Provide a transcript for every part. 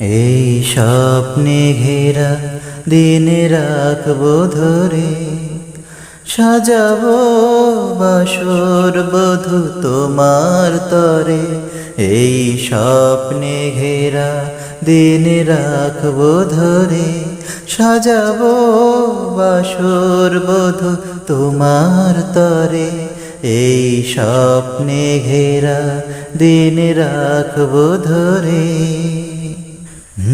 এই স্বপ্নে ঘেরা দিন রাখব ধরে, সাজাবো বাসর বধু তোমার তরে। এই স্বপ্নে ঘেরা দিন রাখব ধরে, সাজাবো বাসর বধু তোমার তরে। এই স্বপ্নে ঘেরা দিন রাখব ধরে। কবির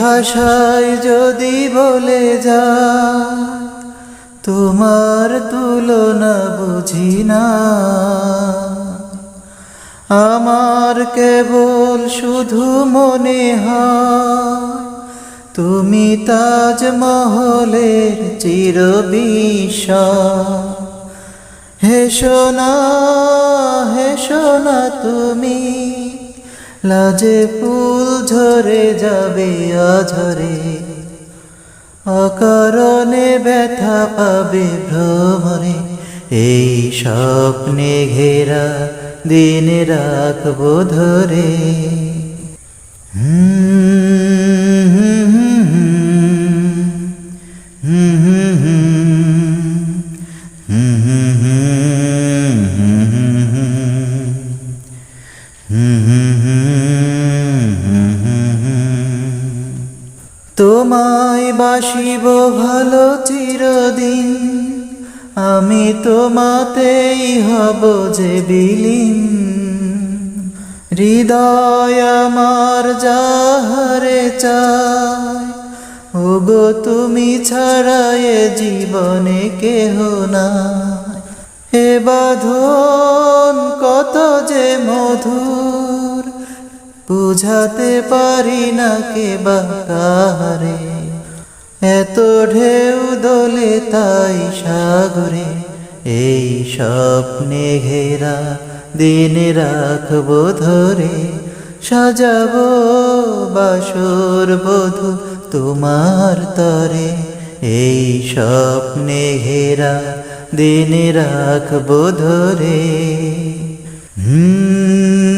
ভাষায় যদি বলে যা তোমার তুলনা বুঝি না। আমার কেবল শুধু মনে হয়। তুমি তাজমহলের চির হেসো না হে না তুমি লাজে ফুল ঝরে যাবে অঝরে। অকারণে ব্যথা পাবে ভ্রমরে। এই স্বপ্নে ঘেরা দিন রাখব ধরে। তোমায় বাসিব ভালো চিরদিন। আমি তোমাতেই হব যে বিলীন। হৃদয় আমার যাহারে চায়, ওগো তুমি ছাড়ায় জীবনে কেহ না এ বাঁধন কত যে মধুর, বুঝাতে পারি না কে বা কাহারে। এত ঢেউ দোলে তাই সাগরে, এই স্বপ্নে ঘেরা দিন রাখব ধরে, সাজাবো বাসর বধু তোমার তরে, এই স্বপ্নে ঘেরা দিন রাখব ধরে। হুম।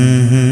Mm-hmm.